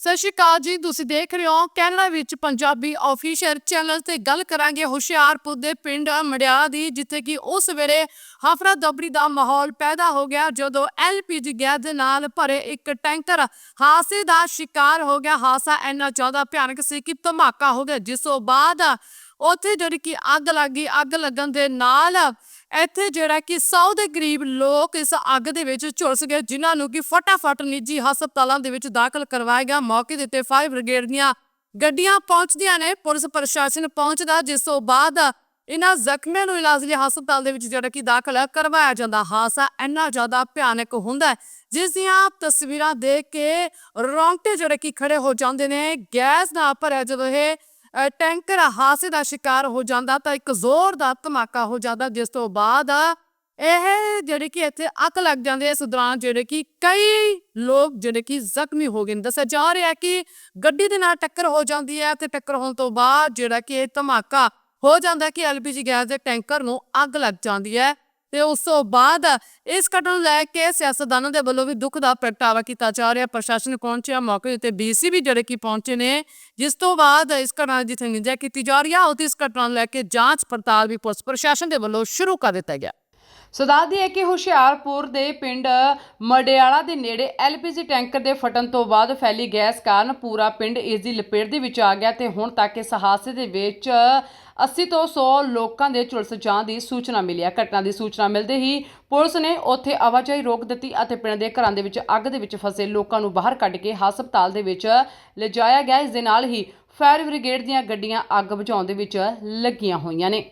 ਸਤਿ ਸ਼੍ਰੀ ਅਕਾਲ ਜੀ, ਤੁਸੀਂ ਦੇਖ ਰਹੇ ਹੋ ਕੈਨੇਡਾ ਵਿੱਚ ਪੰਜਾਬੀ ਆਫੀਸ਼ੀਅਲ ਚੈਨਲ ਤੇ ਗੱਲ ਕਰਾਂਗੇ ਹੁਸ਼ਿਆਰਪੁਰ ਦੇ ਪਿੰਡ ਮੜਿਆ ਦੀ, ਜਿੱਥੇ ਕਿ ਉਸ ਵੇਲੇ ਹਫਰਾ ਦਬਰੀ ਦਾ ਮਾਹੌਲ ਪੈਦਾ ਹੋ ਗਿਆ, ਜਦੋਂ ਐਲਪੀਜੀ ਗੈਸ ਦੇ ਨਾਲ ਭਰੇ ਇੱਕ ਟੈਂਕਰ ਹਾਦਸੇ ਦਾ ਸ਼ਿਕਾਰ ਹੋ ਗਿਆ। ਹਾਦਸਾ ਇੰਨਾ ਜ਼ਿਆਦਾ ਭਿਆਨਕ ਸੀ ਕਿ ਧਮਾਕਾ ਹੋ ਗਿਆ। ਜਿਸ ਤੋਂ ਬਾਅਦ ਉੱਥੇ ਜਿਹੜੀ ਕਿ ਅੱਗ ਲੱਗੀ, ਅੱਗ ਲੱਗਣ ਦੇ ਨਾਲ ਇੱਥੇ ਜਿਹੜਾ ਕਿ 100 ਦੇ ਕਰੀਬ ਲੋਕ ਇਸ ਅੱਗ ਦੇ ਵਿੱਚ ਝੁਲਸ ਗਏ, ਜਿਨ੍ਹਾਂ ਨੂੰ ਕਿ ਫਟਾਫਟ ਨਿੱਜੀ ਹਸਪਤਾਲਾਂ ਦੇ ਵਿੱਚ ਦਾਖਲ ਕਰਵਾਇਆ ਗਿਆ। ਮੌਕੇ ਦੇ ਉੱਤੇ ਫਾਇਰ ਬ੍ਰਿਗੇਡ ਦੀਆਂ ਗੱਡੀਆਂ ਪਹੁੰਚਦੀਆਂ ਨੇ। ਪੁਲਿਸ ਪ੍ਰਸ਼ਾਸਨ ਪਹੁੰਚਦਾ, ਜਿਸ ਤੋਂ ਬਾਅਦ ਇਹਨਾਂ ਜ਼ਖਮੀਆਂ ਨੂੰ ਇਲਾਜ ਲਈ ਹਸਪਤਾਲ ਦੇ ਵਿੱਚ ਜਿਹੜਾ ਕਿ ਦਾਖਲ ਕਰਵਾਇਆ ਜਾਂਦਾ। ਹਾਦਸਾ ਇੰਨਾ ਜ਼ਿਆਦਾ ਭਿਆਨਕ ਹੁੰਦਾ, ਜਿਸ ਦੀਆਂ ਤਸਵੀਰਾਂ ਦੇਖ ਕੇ ਰੌਂਗਟੇ ਜਿਹੜੇ ਕਿ ਖੜੇ ਹੋ ਜਾਂਦੇ ਨੇ। ਗੈਸ ਨਾਲ ਭਰਿਆ ਜਦੋਂ ਇਹ ਟੈਂਕਰ ਹਾਦਸੇ ਦਾ ਸ਼ਿਕਾਰ ਹੋ ਜਾਂਦਾ ਤਾਂ ਇੱਕ ਜ਼ੋਰਦਾਰ ਧਮਾਕਾ ਹੋ ਜਾਂਦਾ, ਜਿਸ ਤੋਂ ਬਾਅਦ ਇਹ ਜਿਹੜੇ ਕਿ ਇੱਥੇ ਅੱਗ ਲੱਗ ਜਾਂਦੀ ਹੈ, ਇਸ ਦੌਰਾਨ ਜਿਹੜੇ ਕਿ ਕਈ ਲੋਕ ਜਿਹੜੇ ਕਿ ਜ਼ਖਮੀ ਹੋ ਗਏ ਨੇ। ਦੱਸਿਆ ਜਾ ਰਿਹਾ ਕਿ ਗੱਡੀ ਦੇ ਨਾਲ ਟੱਕਰ ਹੋ ਜਾਂਦੀ ਹੈ ਤੇ ਟੱਕਰ ਹੋਣ ਤੋਂ ਬਾਅਦ ਜਿਹੜਾ ਕਿ ਇਹ ਧਮਾਕਾ ਹੋ ਜਾਂਦਾ ਹੈ ਕਿ ਐਲਪੀਜੀ ਗੈਸ ਦੇ ਟੈਂਕਰ ਨੂੰ ਅੱਗ ਲੱਗ ਜਾਂਦੀ ਹੈ। ਤੇ ਉਸ ਤੋਂ ਬਾਅਦ ਇਸ ਘਟਨਾ ਨੂੰ ਲੈ ਕੇ ਸਿਆਸਤਦਾਨਾਂ ਦੇ ਵੱਲੋਂ ਵੀ ਦੁੱਖ ਦਾ ਪ੍ਰਗਟਾਵਾ ਕੀਤਾ ਜਾ ਰਿਹਾ। ਪ੍ਰਸ਼ਾਸਨ ਪਹੁੰਚਿਆ, ਮੌਕੇ ਉੱਤੇ ਬੀਸੀ ਵੀ ਜਿਹੜੇ ਕਿ ਪਹੁੰਚੇ ਨੇ, ਜਿਸ ਤੋਂ ਬਾਅਦ ਇਸ ਘਟਨਾ ਦੀ ਜਿੱਥੇ ਨਿੰਜਾ ਕੀਤੀ ਜਾ ਰਹੀ ਹੈ ਉਹਦੀ ਇਸ ਘਟਨਾ ਨੂੰ ਲੈ ਕੇ ਜਾਂਚ ਪੜਤਾਲ ਵੀ ਪੁਲਿਸ ਪ੍ਰਸ਼ਾਸਨ ਦੇ ਵੱਲੋਂ ਸ਼ੁਰੂ ਕਰ ਦਿੱਤਾ ਗਿਆ। ਸੋ ਦੱਸਦੀ ਹੈ ਕਿ ਹੁਸ਼ਿਆਰਪੁਰ ਦੇ ਪਿੰਡ ਮਡਿਆਲਾ ਦੇ ਨੇੜੇ ਐਲਪੀਜੀ ਟੈਂਕਰ ਦੇ ਫਟਣ ਤੋਂ ਬਾਅਦ ਫੈਲੀ ਗੈਸ ਕਾਰਨ ਪੂਰਾ ਪਿੰਡ ਇਸ ਦੀ ਲਪੇਟ ਦੇ ਵਿੱਚ ਆ ਗਿਆ ਤੇ ਹੁਣ ਤੱਕ ਇਸ ਹਾਦਸੇ ਦੇ ਵਿੱਚ 80 ਤੋਂ 100 ਲੋਕਾਂ ਦੇ ਝੁਲਸ ਜਾਣ ਦੀ ਸੂਚਨਾ ਮਿਲੀ ਹੈ। ਘਟਨਾ ਦੀ ਸੂਚਨਾ ਮਿਲਦੇ ਹੀ ਪੁਲਿਸ ਨੇ ਉੱਥੇ ਆਵਾਜਾਈ ਰੋਕ ਦਿੱਤੀ ਅਤੇ ਪਿੰਡ ਦੇ ਘਰਾਂ ਦੇ ਵਿੱਚ ਅੱਗ ਦੇ ਵਿੱਚ ਫਸੇ ਲੋਕਾਂ ਨੂੰ ਬਾਹਰ ਕੱਢ ਕੇ ਹਸਪਤਾਲ ਦੇ ਵਿੱਚ ਲਿਜਾਇਆ ਗਿਆ। ਇਸ ਦੇ ਨਾਲ ਹੀ ਫਾਇਰ ਬ੍ਰਿਗੇਡ ਦੀਆਂ ਗੱਡੀਆਂ ਅੱਗ ਬੁਝਾਉਣ ਦੇ ਵਿੱਚ ਲੱਗੀਆਂ ਹੋਈਆਂ ਨੇ।